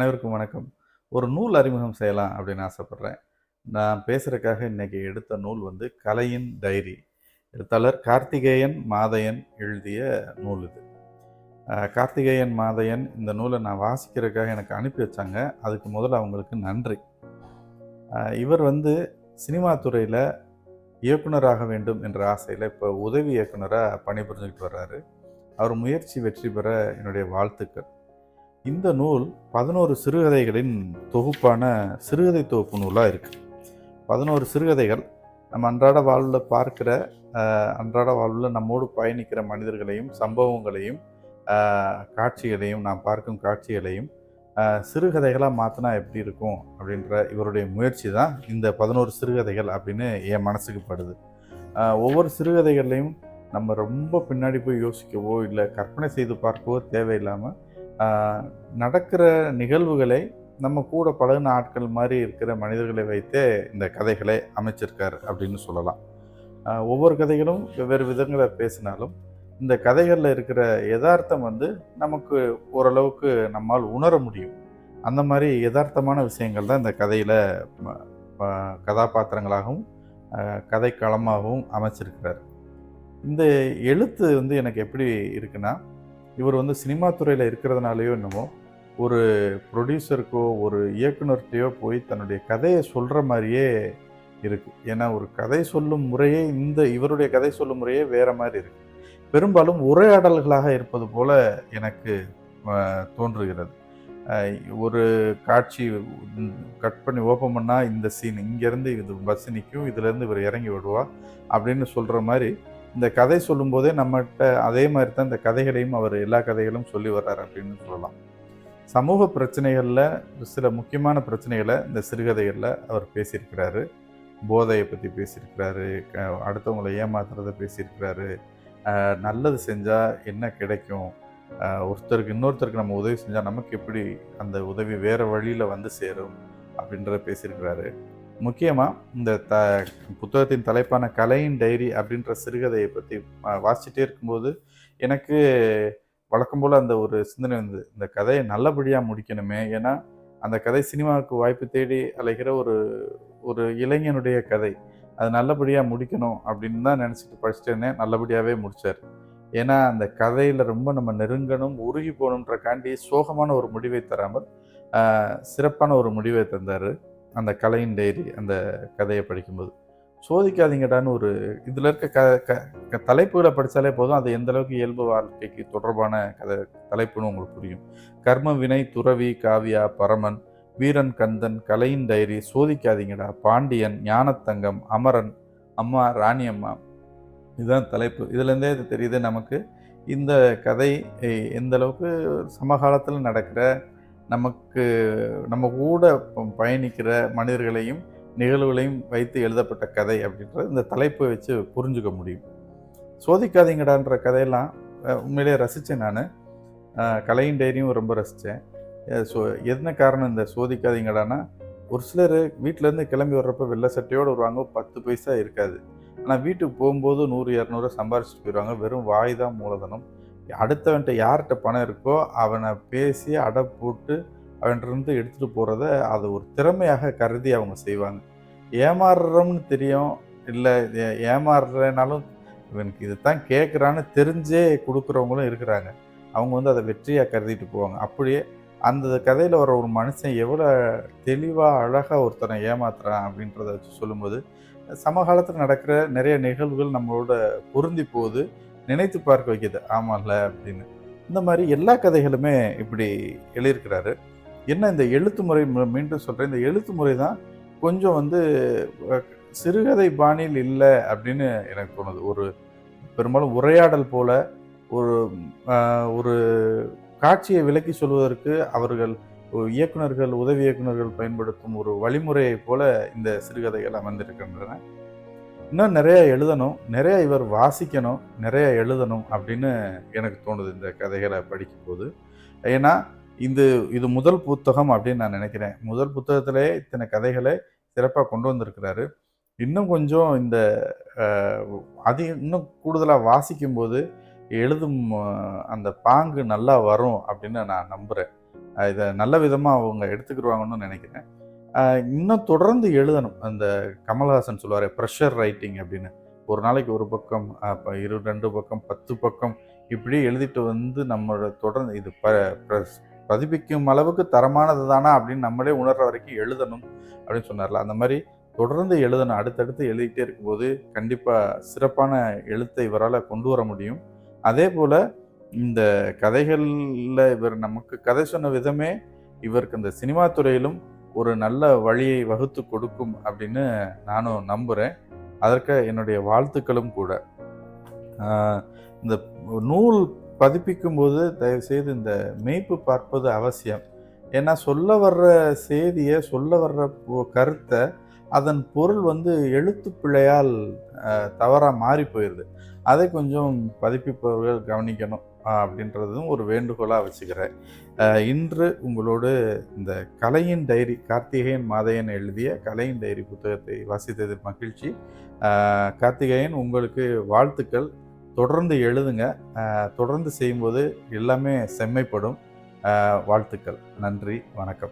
அனைவருக்கும் வணக்கம். ஒரு நூல் அறிமுகம் செய்யலாம் அப்படின்னு ஆசைப்பட்றேன். நான் பேசுகிறக்காக இன்றைக்கி எடுத்த நூல் வந்து கலையின் டைரி. எழுத்தாளர் கார்த்திகேயன் மாதையன் எழுதிய நூல் இது. கார்த்திகேயன் மாதையன் இந்த நூலை நான் வாசிக்கிறதுக்காக எனக்கு அனுப்பி வச்சாங்க. அதுக்கு முதல்ல அவங்களுக்கு நன்றி. இவர் வந்து சினிமா துறையில் இயக்குனராக வேண்டும் என்ற ஆசையில் இப்போ உதவி இயக்குனராக பணிபுரிஞ்சுக்கிட்டு வர்றாரு. அவர் முயற்சி வெற்றி பெற என்னுடைய வாழ்த்துக்கள். இந்த நூல் பதினோரு சிறுகதைகளின் தொகுப்பான சிறுகதை தொகுப்பு நூலாக இருக்குது பதினோரு சிறுகதைகள். நம்ம அன்றாட வாழ்வில் பார்க்கிற அன்றாட வாழ்வில் நம்மோடு பயணிக்கிற மனிதர்களையும் சம்பவங்களையும் காட்சிகளையும் நாம் பார்க்கும் காட்சிகளையும் சிறுகதைகளாக மாற்றினா எப்படி இருக்கும் அப்படின்ற இவருடைய முயற்சி தான் இந்த பதினோரு சிறுகதைகள் அப்படின்னு என் மனசுக்கு படுது. ஒவ்வொரு சிறுகதைகள்லையும் நம்ம ரொம்ப பின்னாடி போய் யோசிக்கவோ இல்லை கற்பனை செய்து பார்க்கவோ தேவையில்லாமல் நடக்கிற நிகழ்வுகளை நம்ம கூட பழகின ஆட்கள் மாதிரி இருக்கிற மனிதர்களை வைத்தே இந்த கதைகளை அமைச்சிருக்காரு அப்படின்னு சொல்லலாம். ஒவ்வொரு கதைகளும் வெவ்வேறு விதங்களை பேசினாலும் இந்த கதைகளில் இருக்கிற யதார்த்தம் வந்து நமக்கு ஓரளவுக்கு நம்மால் உணர முடியும். அந்த மாதிரி யதார்த்தமான விஷயங்கள் தான் இந்த கதையில் கதாபாத்திரங்களாகவும் கதைக்களமாகவும் அமைச்சிருக்கிறார். இந்த எழுத்து வந்து எனக்கு எப்படி இருக்குன்னா இவர் வந்து சினிமா துறையில் இருக்கிறதுனாலையோ என்னமோ ஒரு ப்ரொடியூசருக்கோ ஒரு இயக்குனர்கிட்டையோ போய் தன்னுடைய கதையை சொல்கிற மாதிரியே இருக்குது ஏன்னா ஒரு கதை சொல்லும் முறையே இந்த இவருடைய கதை சொல்லும் முறையே வேறு மாதிரி இருக்குது பெரும்பாலும் உரையாடல்களாக இருப்பது போல எனக்கு தோன்றுகிறது. ஒரு காட்சி கட் பண்ணி ஓப்பன் பண்ணால் இந்த சீன் இங்கேருந்து இது பஸ் நிற்கும் இதுலேருந்து இவர் இறங்கி விடுவா அப்படின்னு சொல்கிற மாதிரி இந்த கதை சொல்லும்போதே நம்மகிட்ட அதே மாதிரி தான் இந்த கதைகளையும் அவர் எல்லா கதைகளும் சொல்லி வர்றார் அப்படின்னு சொல்லலாம். சமூக பிரச்சனைகளில் சில முக்கியமான பிரச்சனைகளை இந்த சிறுகதைகளில் அவர் பேசியிருக்கிறாரு. போதையை பற்றி பேசியிருக்கிறாரு. க- அடுத்தவங்களை ஏமாத்துறதை பேசியிருக்கிறாரு. நல்லது செஞ்சால் என்ன கிடைக்கும்? ஒருத்தருக்கு இன்னொருத்தருக்கு நம்ம உதவி செஞ்சால் நமக்கு எப்படி அந்த உதவி வேறு வழியில் வந்து சேரும் அப்படின்றத பேசியிருக்கிறாரு. முக்கியமாக இந்த த புத்தகத்தின் தலைப்பான கலையின் டைரி அப்படின்ற சிறுகதையை பற்றி வாசிச்சுட்டே இருக்கும்போது எனக்கு வழக்கம் போல் அந்த ஒரு சிந்தனை வந்து இந்த கதையை நல்லபடியாக முடிக்கணுமே. ஏன்னா அந்த கதை சினிமாவுக்கு வாய்ப்பு தேடி அலைகிற ஒரு ஒரு இளைஞனுடைய கதை. அது நல்லபடியாக முடிக்கணும் அப்படின்னு தான் நினச்சிட்டு படிச்சுட்டு இருந்தேன். நல்லபடியாகவே முடித்தார் ஏன்னா அந்த கதையில் ரொம்ப நம்ம நெருங்கணும் உருகி போகணுன்றக்காண்டி சோகமான ஒரு முடிவை தராமல் சிறப்பான ஒரு முடிவை தந்தார். அந்த கலையின் டைரி அந்த கதையை படிக்கும்போது. சோதிக்காதீங்கடான்னு ஒரு இதில் இருக்க க க க- தலைப்புகளை படித்தாலே போதும். அது எந்த அளவுக்கு இயல்பு வாழ்க்கைக்கு தொடர்பான கதை தலைப்புன்னு உங்களுக்கு புரியும். கர்ம வினை துறவி காவியா பரமன் வீரன் கந்தன் கலையின் டைரி சோதிக்காதீங்கடா. பாண்டியன் ஞானத்தங்கம் அமரன் அம்மா ராணியம்மா. இதுதான் தலைப்பு. இதுலேருந்தே இது தெரியுது நமக்கு. இந்த கதை எந்த அளவுக்கு சமகாலத்தில் நடக்கிற நமக்கு நம்ம கூட பயணிக்கிற மனிதர்களையும் நிகழ்வுகளையும் வைத்து எழுதப்பட்ட கதை அப்படின்றது இந்த தலைப்பை வச்சு புரிஞ்சுக்க முடியும். சோதிக்காதீங்கடான்ற கதையெல்லாம் உண்மையிலே உண்மையிலேயே ரசித்தேன் நான். கலையின் டைரியும் ரொம்ப ரசித்தேன் ஸோ என்ன காரணம் இந்த சோதிக்காதீங்கடானா ஒரு சிலர் வீட்டிலேருந்து கிளம்பி வர்றப்ப வெள்ளை சட்டையோடு வருவாங்க பத்து பைசா இருக்காது. ஆனால் வீட்டுக்கு போகும்போது நூறு இரநூறு சம்பாரிச்சிட்டு போயிடுவாங்க வெறும் வாய் தான் மூலதனம். அடுத்தவன்ட்ட யார்கிட்ட பணம் இருக்கோ அவனை பேசி அடை போட்டு அவன்கிட்ட எடுத்துகிட்டு போகிறத அது ஒரு திறமையாக கருதி அவங்க செய்வாங்க. ஏமாறுறோம்னு தெரியும். இல்லை ஏமாறுறனாலும் இவனுக்கு இதுதான் கேட்குறான்னு தெரிஞ்சே கொடுக்குறவங்களும் இருக்கிறாங்க. அவங்க வந்து அதை வெற்றியாக கருதிட்டு போவாங்க. அப்படியே அந்த கதையில் வர ஒரு மனுஷன் எவ்வளோ தெளிவாக அழகாக ஒருத்தனை ஏமாத்துறான் அப்படின்றத வச்சு சொல்லும்போது சமகாலத்தில் நடக்கிற நிறைய நிகழ்வுகள் நம்மளோட பொருந்தி போகுது. நினைத்து பார்க்க வைக்கிது. ஆமாம்ல அப்படின்னு. இந்த மாதிரி எல்லா கதைகளுமே இப்படி எழுதியிருக்கிறாரு. என்ன இந்த எழுத்து முறை மீண்டும் சொல்கிறேன் இந்த எழுத்து முறை தான் கொஞ்சம் வந்து சிறுகதை பாணியில் இல்லை அப்படின்னு எனக்கு தோணுது. ஒரு பெரும்பாலும் உரையாடல் போல ஒரு ஒரு காட்சியை விளக்கி சொல்வதற்கு அவர்கள் இயக்குநர்கள் இயக்குனர்கள் உதவி இயக்குனர்கள் பயன்படுத்தும் ஒரு வழிமுறையைப் போல இந்த சிறுகதைகள் அமைந்திருக்கின்றன. இன்னும் நிறையா எழுதணும் நிறையா இவர் வாசிக்கணும் நிறையா எழுதணும் அப்படின்னு எனக்கு தோணுது இந்த கதைகளை படிக்கும்போது. ஏன்னா இது இது முதல் புத்தகம் அப்படின்னு நான் நினைக்கிறேன். முதல் புத்தகத்திலே இத்தனை கதைகளை சிறப்பாக கொண்டு வந்திருக்கிறாரு. இன்னும் கொஞ்சம் இந்த அதிக இன்னும் கூடுதலாக வாசிக்கும்போது எழுதும் அந்த பாங்கு நல்லா வரும் அப்படின்னு நான் நம்புகிறேன் இதை நல்ல விதமாக அவங்க எடுத்துக்கிடுவாங்கன்னு நினைக்கிறேன். இன்னும் தொடர்ந்து எழுதணும். அந்த கமல்ஹாசன் சொல்லுவார் ப்ரெஷர் ரைட்டிங் அப்படின்னு. ஒரு நாளைக்கு ஒரு பக்கம் அப்போ இரு ரெண்டு பக்கம் பத்து பக்கம் இப்படி எழுதிட்டு வந்து நம்மளோட தொடர்ந்து இது ப பிரஸ்- பதிப்பிக்கும் அளவுக்கு தரமானது தானா அப்படின்னு நம்மளே உணர்ற வரைக்கும் எழுதணும் அப்படின்னு சொன்னார்ல. அந்த மாதிரி தொடர்ந்து எழுதணும். அடுத்தடுத்து எழுதிட்டே இருக்கும்போது கண்டிப்பாக சிறப்பான எழுத்தை இவரால் கொண்டு வர முடியும். அதே போல் இந்த கதைகளில் இவர் நமக்கு கதை சொன்ன விதமே இவருக்கு இந்த சினிமா துறையிலும் ஒரு நல்ல வழியை வகுத்து கொடுக்கும் அப்படின்னு நானும் நம்புகிறேன் அதற்கு என்னுடைய வாழ்த்துக்களும் கூட. இந்த நூல் பதிப்பிக்கும் போது தயவுசெய்து இந்த மெய்ப்பு பார்ப்பது அவசியம். ஏன்னா சொல்ல வர்ற செய்தியை சொல்ல வர்ற கருத்தை அதன் பொருள் வந்து எழுத்து பிழையால் தவறாக மாறி போயிடுது அதை கொஞ்சம் பதிப்பிப்பவர்கள் கவனிக்கணும். அப்படின்றதும் ஒரு வேண்டுகோளாக வச்சுக்கிறேன். இன்று உங்களோடு இந்த கலையின் டைரி கார்த்திகேயன் மாதையன் எழுதிய கலையின் டைரி புத்தகத்தை வாசித்ததில் மகிழ்ச்சி. கார்த்திகேயன் உங்களுக்கு வாழ்த்துக்கள். தொடர்ந்து எழுதுங்க. தொடர்ந்து செய்யும்போது எல்லாமே செம்மைப்படும். வாழ்த்துக்கள். நன்றி. வணக்கம்.